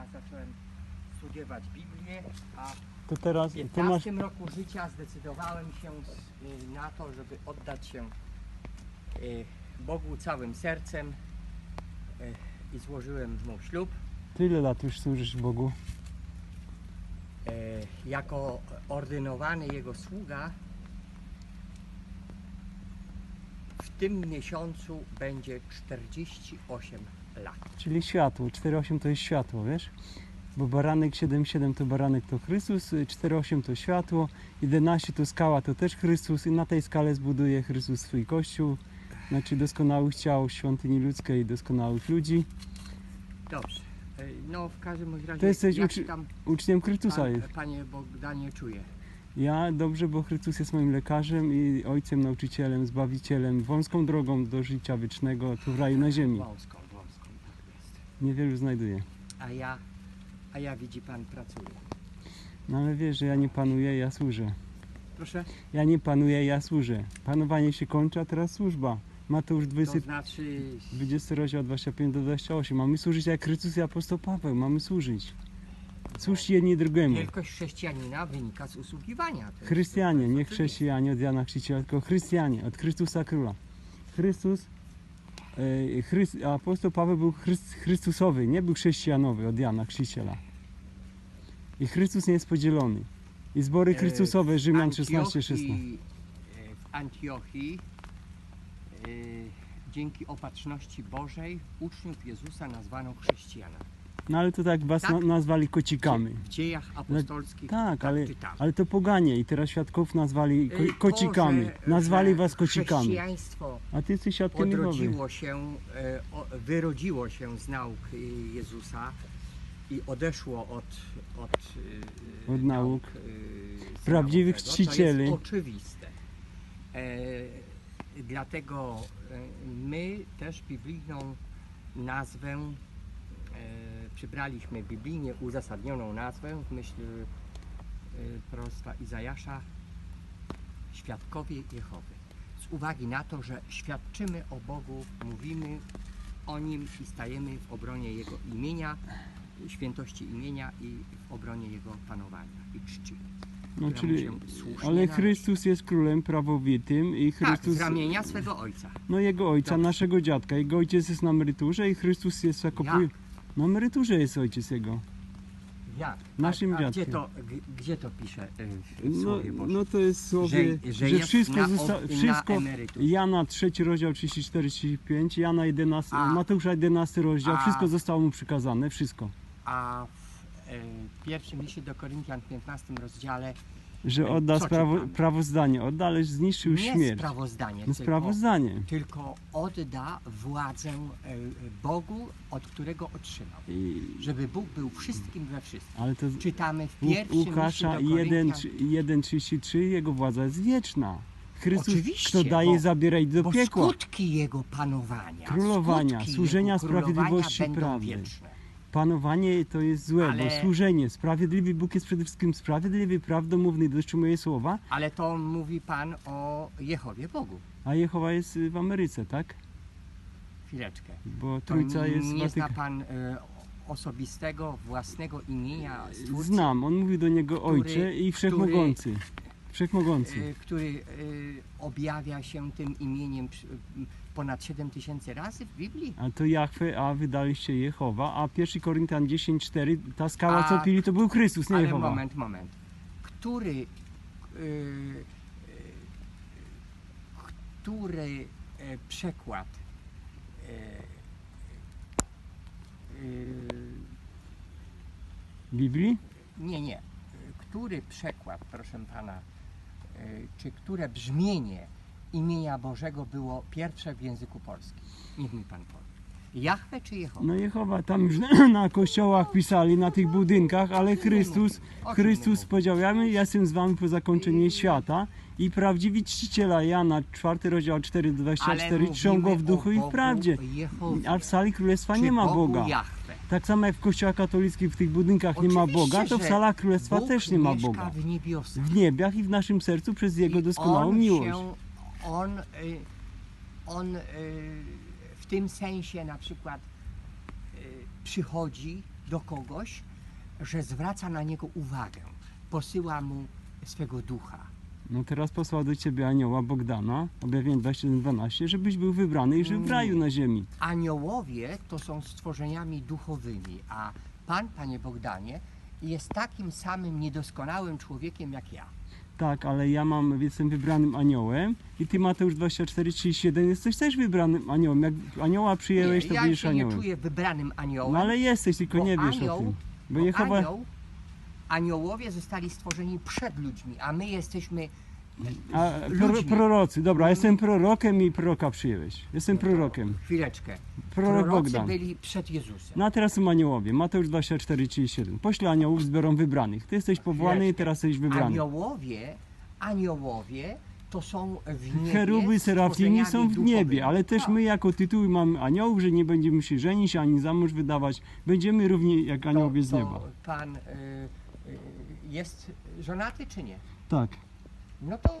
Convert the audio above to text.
ja zacząłem studiować Biblię, a To teraz, w to masz, 15 roku życia zdecydowałem się y, na to, żeby oddać się y, Bogu całym sercem y, i złożyłem mu ślub. tyle lat już służysz Bogu. E, jako ordynowany jego sługa w tym miesiącu będzie 48 lat. Czyli światło. 4,8 to jest światło, wiesz? Bo baranek 7,7 to baranek to Chrystus, y, 4,8 to światło, 11 to skała to też Chrystus i na tej skale zbuduje Chrystus swój kościół. Znaczy doskonałych ciał świątyni ludzkiej, doskonałych ludzi. Dobrze. E, No w każdym razie To jesteś jak uczy- tam Uczniem Chrystusa pan, jest. panie Bogdanie czuje. Ja dobrze, bo Chrystus jest moim lekarzem i ojcem, nauczycielem, zbawicielem, wąską drogą do życia wiecznego tu w raju na ziemi. Wąską. Niewielu znajduje. A ja, a ja widzi pan pracuje. No ale wiesz, że ja nie panuję, ja służę. Proszę? Ja nie panuję, ja służę. Panowanie się kończy, a teraz służba. Mateusz 20, To znaczy 20 rozdział 25 do 28. Mamy służyć jak Chrystus i apostoł Paweł. Mamy służyć. Służcie jedni drugiemu. wielkość chrześcijanina wynika z usługiwania. To jest- Chrystianie, to jest nie oczywiste. chrześcijanie od Jana Chrzciciela, tylko chrystianie, od Chrystusa Króla. Chrystus, e, Chrys, apostoł Paweł był Chrys, Chrystusowy, nie był chrześcijanowy od Jana Chrzciciela. I Chrystus nie jest podzielony. I zbory E, Chrystusowe, Rzymian Antiochii- 16, 16. e, W Antiochii dzięki opatrzności Bożej uczniów Jezusa nazwano chrześcijanami. No ale to tak was Tak. na, nazwali kocikami. W dziejach apostolskich Tak, ale, czytamy. ale to poganie i teraz świadków nazwali E, ko, kocikami. to, że- Nazwali że was kocikami. Chrześcijaństwo A ty jesteś świadkiem Jehowy. odrodziło się, e, o- wyrodziło się z nauk Jezusa i odeszło od, od, e, Od nauk. Syna Prawdziwych Bożego. czcicieli. To jest oczywiste. E, dlatego e, my też biblijną nazwę e, przybraliśmy biblijnie uzasadnioną nazwę w myśl e, proroctwa Izajasza Świadkowie Jehowy. Z uwagi na to, że świadczymy o Bogu, mówimy o Nim i stajemy w obronie Jego imienia, świętości imienia i w obronie Jego panowania i czci. No, czyli, ale. Chrystus jest królem prawowitym i Tak, Chrystus, z ramienia swego Ojca. no jego ojca, Dobrze. naszego dziadka. Jego ojciec jest na emeryturze i Chrystus jest jako... Jak? Na emeryturze jest ojciec jego. Jak? Naszym a, a gdzie dziadkiem. to, g- gdzie to pisze y, w No, Słowie Bożym? no to jest słowie, że, że, że, jest wszystko na, zosta- ob- wszystko na emeryturze. Jana 3 rozdział 34-35, Jana 11, A- Mateusza 11 rozdział, a- wszystko zostało mu przykazane, wszystko. A w y, pierwszym liście do Koryntian w 15 rozdziale Że odda co sprawo, czytamy? prawozdanie, odda, ale zniszczył nie śmierć. sprawozdanie, No, tylko, sprawozdanie. tylko odda władzę y, Bogu, od którego otrzymał. I, Żeby Bóg był wszystkim we wszystkim. ale to Czytamy w U- pierwszym Łukasza liście do 1, Koryntian, 1,33 jego władza jest wieczna. Chrystus, Oczywiście, kto daje, bo- zabiera i do bo piekła. skutki Jego panowania, Królowania, skutki służenia jego królowania sprawiedliwości będą prawdy. wieczne. Panowanie to jest złe, bo Ale- służenie, sprawiedliwy Bóg jest przede wszystkim sprawiedliwy, prawdomówny, dotrzymuje słowa, Ale to mówi Pan o Jehowie Bogu. a Jehowa jest y, w Ameryce, tak? Chwileczkę. Bo To trójca jest nie zna Pan e, osobistego, własnego imienia Stwórcy, Znam, on mówi do niego który- ojcze i wszechmogący. Wszechmogący. e, który e, objawia się tym imieniem przy- m, ponad 7 tysięcy razy w Biblii. A to Jachwę, a wydaliście Jehowa, a 1 Koryntian 10,4 ta skała co A- pili to był Chrystus, nie Ale Jehowa. moment, moment. Który, e, e, który e, przekład e, e, Biblii? Nie, nie. Który przekład, proszę pana, czy które brzmienie imienia Bożego było pierwsze w języku polskim? Niech mi pan powie. Jahwe czy Jehowa? No Jehowa tam już na kościołach pisali, na tych budynkach, ale Chrystus, Chrystus powiedział, ja jestem z wami po zakończeniu świata i prawdziwi czciciela Jana, 4 rozdział 4 do 24, Ale czczą go w duchu i w prawdzie. A w sali królestwa nie ma Boga. Tak samo jak w kościołach katolickich w tych budynkach nie ma Boga, to w salach królestwa Bóg też nie ma Boga. w. W niebiach i w naszym sercu przez Jego doskonałą on miłość. On, y, on y, w tym sensie na przykład y, przychodzi do kogoś, że zwraca na niego uwagę, posyła mu swego ducha. No teraz posłał do ciebie anioła Bogdana, objawienie 27.12, żebyś był wybrany i żył w raju na ziemi. Aniołowie to są stworzeniami duchowymi, a Pan, Panie Bogdanie, jest takim samym niedoskonałym człowiekiem jak ja. Tak, ale ja mam, jestem wybranym aniołem i ty Mateusz 24:37 jesteś też wybranym aniołem. Jak anioła przyjęłeś, to ja będziesz się nie aniołem. czuję wybranym aniołem. No ale jesteś, tylko bo nie wiesz o anioł- tym. Bo bo Jehowa... anioł, aniołowie zostali stworzeni przed ludźmi, a my jesteśmy A, pro, ludźmi. prorocy, dobra, jestem prorokiem i proroka przyjęłeś. Jestem prorokiem. Chwileczkę. Prorok Prorocy Bogdan. byli przed Jezusem. No a teraz są aniołowie. Mateusz 24:37. Pośle aniołów, zbiorą wybranych. Ty jesteś powołany i teraz jesteś wybrany. Aniołowie, aniołowie to są w niebie Cheruby, serafini są w niebie, ale też Tak. my jako tytuły mamy aniołów, że nie będziemy się żenić ani za mąż wydawać. Będziemy równi jak aniołowie z to, nieba. to pan y, y, jest żonaty czy nie? Tak. No to